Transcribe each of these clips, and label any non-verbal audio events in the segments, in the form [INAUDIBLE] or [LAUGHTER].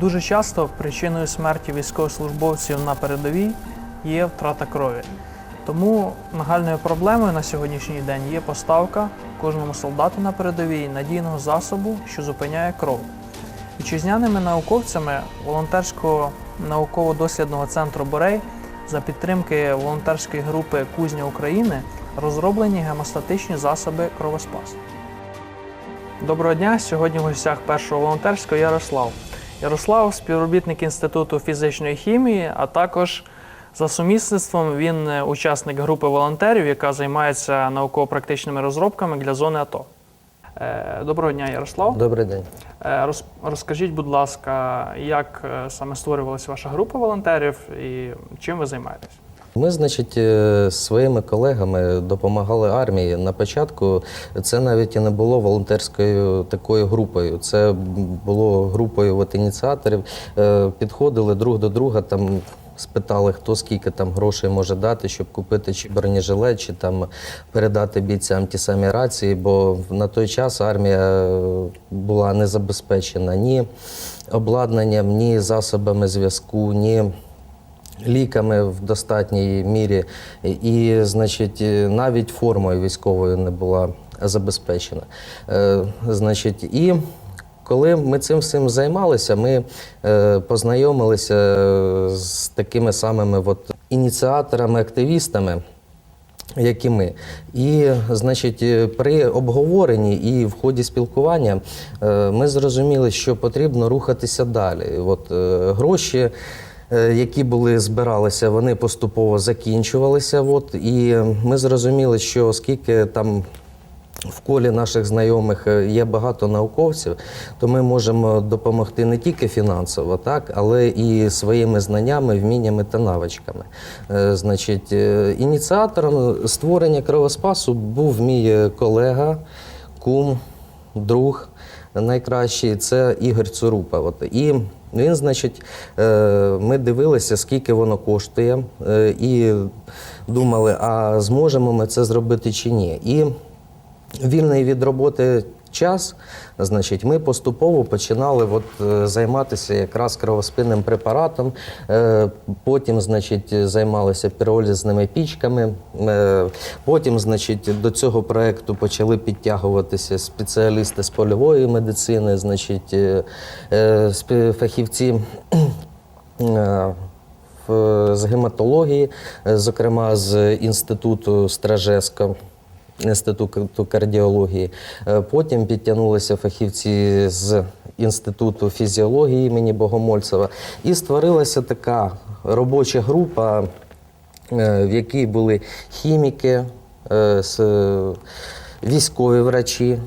Дуже часто причиною смерті військовослужбовців на передовій є втрата крові. Тому нагальною проблемою на сьогоднішній день є поставка кожному солдату на передовій надійного засобу, що зупиняє кров. Вітчизняними науковцями волонтерського науково-дослідного центру Борей за підтримки волонтерської групи Кузня України розроблені гемостатичні засоби кровоспас. Доброго дня! Сьогодні в гостях першого волонтерського Ярослав. Ярослав співробітник Інституту фізичної хімії, а також за сумісництвом він е, учасник групи волонтерів, яка займається науково-практичними розробками для зони АТО. Е, Доброго дня, Ярослав. Добрий день. Е, роз- Розкажіть, будь ласка, як саме створювалася ваша група волонтерів і чим ви займаєтесь? Ми, значить, е, своїми колегами допомагали армії. На початку це навіть і не було волонтерською такою групою. Це було групою от ініціаторів. Е, Підходили друг до друга там. Спитали, хто скільки там грошей може дати, щоб купити чи бронежилет, чи там передати бійцям ті самі рації, бо на той час армія була не забезпечена ні обладнанням, ні засобами зв'язку, ні ліками в достатній мірі, і, значить, е, навіть формою військовою не була забезпечена. Е, значить, і коли ми цим всім займалися, ми е, познайомилися з такими самими от, ініціаторами, активістами. Як і ми. І, значить, при обговоренні і в ході спілкування ми зрозуміли, що потрібно рухатися далі. От гроші, які були збиралися, вони поступово закінчувалися. От, і ми зрозуміли, що оскільки там в колі наших знайомих е, є багато науковців, то ми можемо допомогти не тільки фінансово, так, але і своїми знаннями, вміннями та навичками. Е, Значить, е, ініціатором створення кровоспасу був мій е, колега, кум, друг найкращий це Ігор Цурупа. От. І він, значить, е, ми дивилися, скільки воно коштує, е, і думали, а зможемо ми це зробити чи ні. І вільний від роботи час, значить, ми поступово починали от, е, займатися якраз кровоспинним препаратом. Е, Потім, значить, займалися піролізними пічками. Е, Потім, значить, до цього проекту почали підтягуватися спеціалісти з польової медицини, значить, фахівці. з гематології, зокрема з інституту Стражеска. Інституту кардіології. Е, Потім підтягнулися фахівці з інституту фізіології імені Богомольцева. І створилася така робоча група, е, в якій були хіміки, е, військові врачі,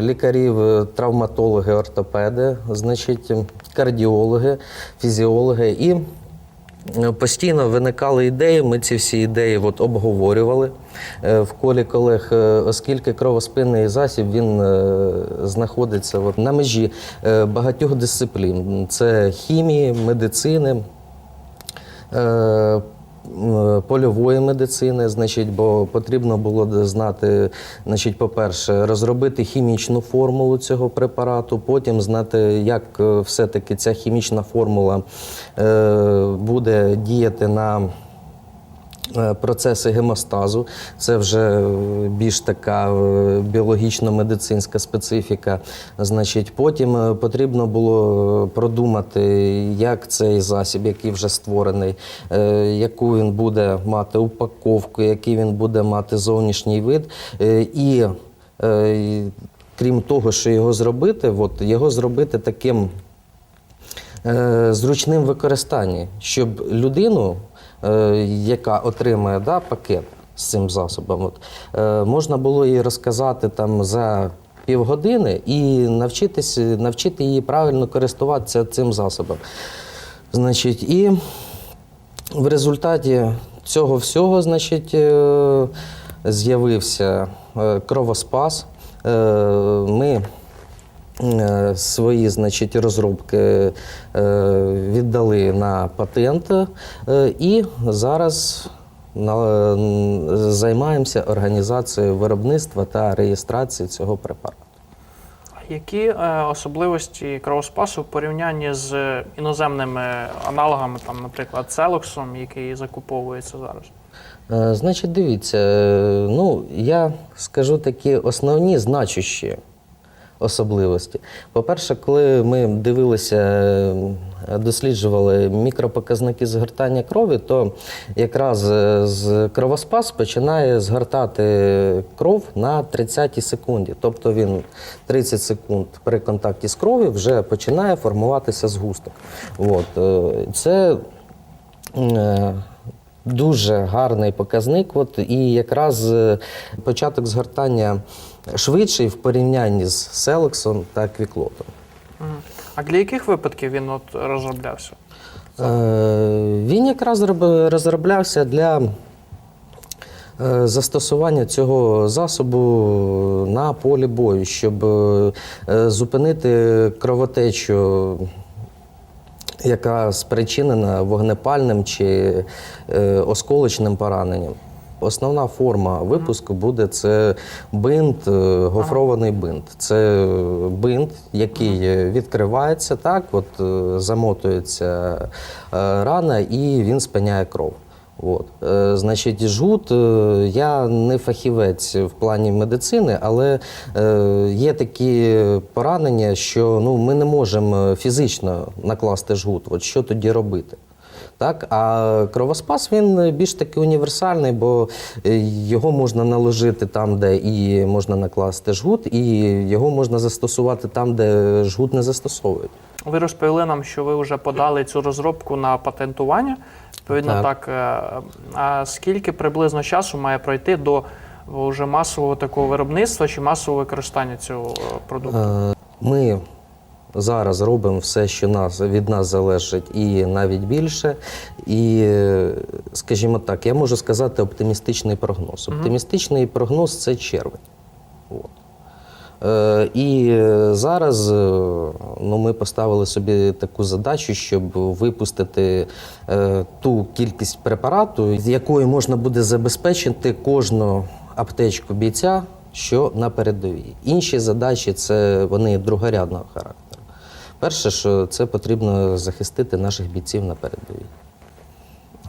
лікарі, е, травматологи, ортопеди, значить, кардіологи, фізіологи. І Постійно виникали ідеї. Ми ці всі ідеї от обговорювали е, в колі колег, е, оскільки кровоспинний засіб він е, знаходиться от на межі е, багатьох дисциплін: це хімії, медицини. Е, Польової медицини, значить, бо потрібно було знати, значить, по-перше, розробити хімічну формулу цього препарату, потім знати, як е, все-таки ця хімічна формула е, буде діяти на процеси гемостазу. Це вже е, більш така е, біологічно-медицинська специфіка. Значить, потім е, потрібно було продумати, як цей засіб, який вже створений, е, яку він буде мати упаковку, який він буде мати зовнішній вид. Е, І е, крім того, що його зробити, от, його зробити таким е, зручним використанні, щоб людину, е, яка отримає да, пакет з цим засобом, от, е, можна було їй розказати там за півгодини і навчитись, навчити її правильно користуватися цим засобом. Значить, і в результаті цього всього, значить, е, з'явився е, кровоспас. Е, Ми е, свої значить, розробки е, віддали на патент е, і зараз займаємося організацією виробництва та реєстрації цього препарату. Які е, особливості кровоспасу в порівнянні з іноземними аналогами, там, наприклад, Целоксом, який закуповується зараз? Е, Значить, дивіться, е, ну я скажу такі основні значущі особливості. По-перше, коли ми дивилися, е, досліджували мікропоказники згортання крові, то якраз е, з кровоспас починає згортати кров на 30 секунді. Тобто він 30 секунд при контакті з кров'ю вже починає формуватися згусток. От. е, Це Дуже гарний показник. От, і якраз е, початок згортання швидший в порівнянні з селексом та квіклотом. А для яких випадків він от розроблявся? Е, Він якраз розроблявся для е, застосування цього засобу на полі бою, щоб е, зупинити кровотечу, яка спричинена вогнепальним чи е, осколочним пораненням. Основна форма випуску буде це бинт, е, гофрований бинт. Це бинт, який е, відкривається так, от е, замотується рана і він спиняє кров. От. Е, значить, жгут, е, я не фахівець в плані медицини, але е, є такі поранення, що ну, ми не можемо фізично накласти жгут. От що тоді робити? Так, а кровоспас він більш таки універсальний, бо його можна наложити там, де і можна накласти жгут, і його можна застосувати там, де жгут не застосовують. Ви розповіли нам, що ви вже подали цю розробку на патентування. Відповідно, так. е, А скільки приблизно часу має пройти до вже масового такого виробництва чи масового використання цього е, продукту? Е, Ми зараз робимо все, що нас, від нас залежить, і навіть більше. І, скажімо так, я можу сказати оптимістичний прогноз. Оптимістичний прогноз це червень. От. Е, І е, зараз е, ну, ми поставили собі таку задачу, щоб випустити ту кількість препарату, з якою можна буде забезпечити кожну аптечку бійця, що на передовій. Інші задачі це вони другорядного характеру. Перше, що це потрібно захистити наших бійців на передовій.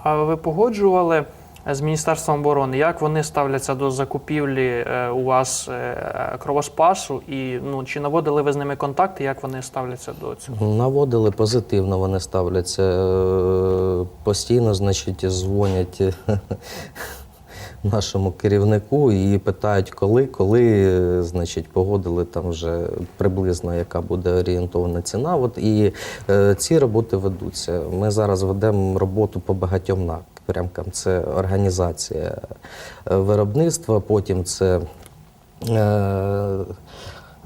А ви погоджували з Міністерством оборони, як вони ставляться до закупівлі е, у вас е, кровоспасу? І ну, чи наводили ви з ними контакти, як вони ставляться до цього? Наводили позитивно, вони ставляться е, постійно, значить, дзвонять [LAUGHS] нашому керівнику і питають, коли, коли, значить, погодили там вже приблизно, яка буде орієнтована ціна. От і е, ці роботи ведуться. Ми зараз ведемо роботу по багатьом напрямкам. Це організація е, виробництва, потім це. е,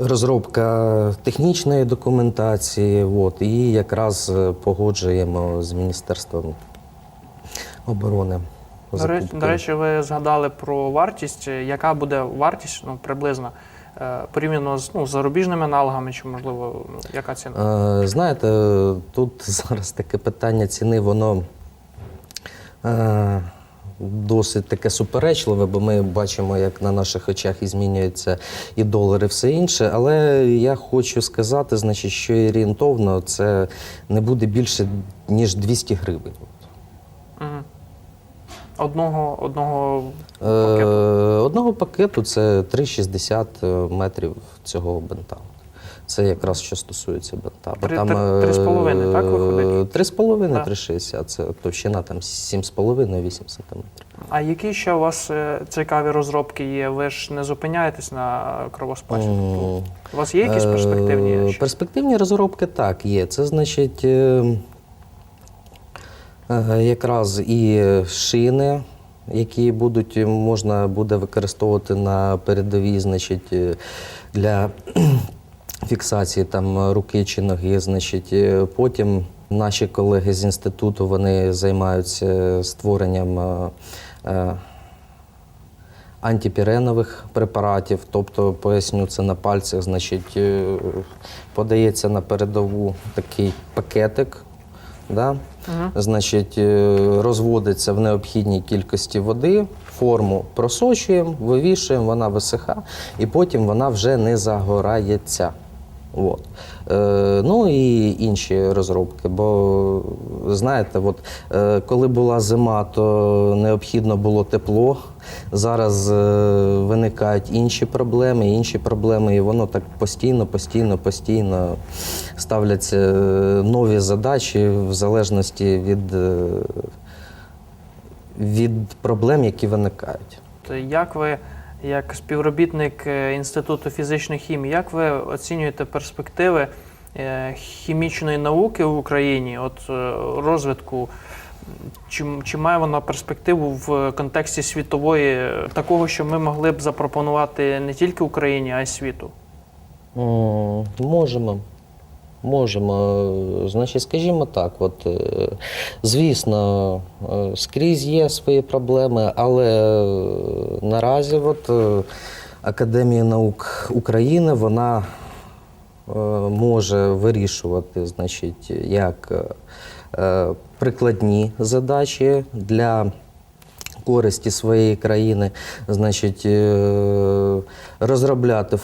Розробка технічної документації, от, і якраз е, погоджуємо з Міністерством оборони. До речі, закупки. до речі, ви згадали про вартість. Яка буде вартість ну, приблизно порівняно з ну, зарубіжними аналогами, чи можливо, ну, яка ціна? Знаєте, тут [LAUGHS] зараз таке питання ціни, воно досить таке суперечливе, бо ми бачимо, як на наших очах і змінюється і долар, і все інше. Але я хочу сказати, значить, що орієнтовно це не буде більше, ніж 200 гривень. Одного, одного Е, пакету. Одного пакету це 3,60 метрів цього бинта. Це якраз що стосується бинта. Бо Три- там, три- е, три з половиною, так, виходить? 3,5, Так. 3,60. Це товщина там 7,5-8 сантиметрів. А які ще у вас е, цікаві розробки є? Ви ж не зупиняєтесь на кровоспасі? М. Тобто У вас є якісь перспективні? Е, ще? Перспективні розробки так є. Це значить е, е, якраз і шини, які будуть можна буде використовувати на передовій, значить, е, для [CLEARS THROAT] фіксації там руки чи ноги. Значить, е, потім наші колеги з інституту вони займаються створенням. е, е, антипіренових препаратів, тобто поясню це на пальцях, значить, е, подається на передову такий пакетик. Да? Мгм. Значить, розводиться в необхідній кількості води, форму просочуємо, вивішуємо, вона висиха, і потім вона вже не загорається. От. Е, ну і інші розробки. Бо знаєте, от, е, коли була зима, то необхідно було тепло. Зараз е, виникають інші проблеми, інші проблеми, і воно так постійно, постійно, постійно ставляться е, нові задачі в залежності від, е, від проблем, які виникають. То Як ви, як співробітник е, Інституту фізичної хімії, як ви оцінюєте перспективи е, хімічної науки в Україні, от е, розвитку? Чи, чи має вона перспективу в контексті світової, такого, що ми могли б запропонувати не тільки Україні, а й світу? Можемо. Можемо. Значить, скажімо так, от, е, звісно, е, скрізь є свої проблеми, але е, наразі от, Академія наук України вона може вирішувати, значить, як прикладні задачі для користі своєї країни, значить, е, розробляти,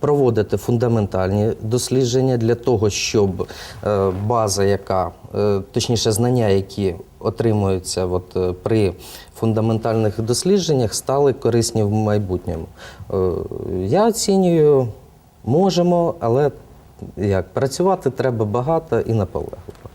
проводити фундаментальні дослідження для того, щоб е, база, яка, е, точніше, знання, які отримуються от, при фундаментальних дослідженнях, стали корисні в майбутньому. Я оцінюю, можемо, але як працювати треба багато і наполегливо.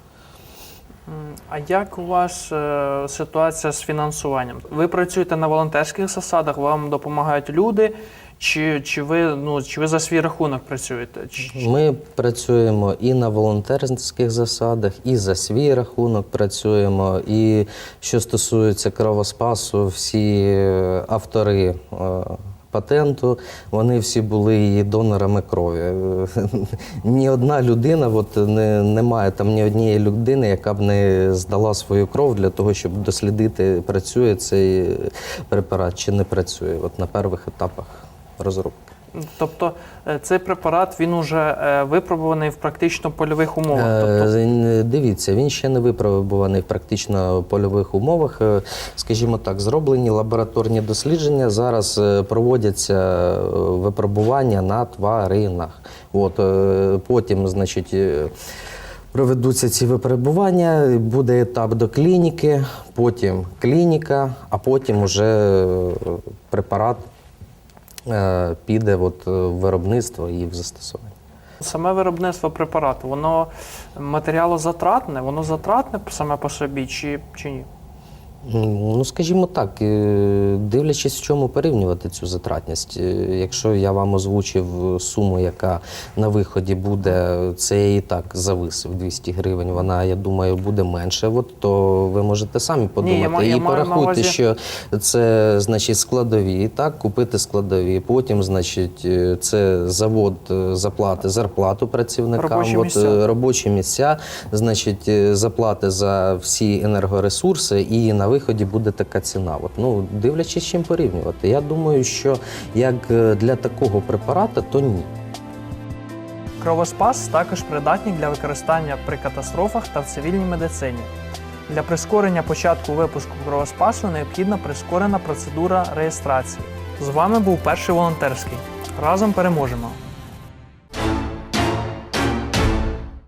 А як у вас е, ситуація з фінансуванням? Ви працюєте на волонтерських засадах, вам допомагають люди, чи, чи, ви, ну, чи ви за свій рахунок працюєте? Чи- Ми працюємо і на волонтерських засадах, і за свій рахунок працюємо. І що стосується кровоспасу, всі автори е, патенту, вони всі були її донорами крові. [LAUGHS] Ні одна людина, от не, немає там ні однієї людини, яка б не здала свою кров для того, щоб дослідити, працює цей препарат чи не працює. От на перших етапах розробки. Тобто е, цей препарат він уже е, випробуваний в практично польових умовах. Е, Тобто, Дивіться, він ще не випробуваний в практично польових умовах. Скажімо так, зроблені лабораторні дослідження. Зараз проводяться випробування на тваринах. От, потім, значить, проведуться ці випробування, буде етап до клініки, потім клініка, а потім уже препарат піде от, е, в виробництво і в застосування. Саме виробництво препарату, воно матеріалозатратне, воно затратне саме по собі, чи, чи ні? Ну, скажімо так, е, дивлячись, в чому порівнювати цю затратність. Е, Якщо я вам озвучив суму, яка на виході буде, це я і так зависив 200 гривень. Вона, я думаю, буде менше. От то ви можете самі подумати ма- я і порахуйте, що це значить складові, так, купити складові. Потім, значить, е, це завод заплати зарплату працівникам. Робочі от, місця. робочі місця, значить, заплати за всі енергоресурси, і на виході буде така ціна. От, ну, дивлячись, чим порівнювати. Я думаю, що як е, для такого препарата, то ні. Кровоспас також придатні для використання при катастрофах та в цивільній медицині. Для прискорення початку випуску кровоспасу необхідна прискорена процедура реєстрації. З вами був перший волонтерський. Разом переможемо!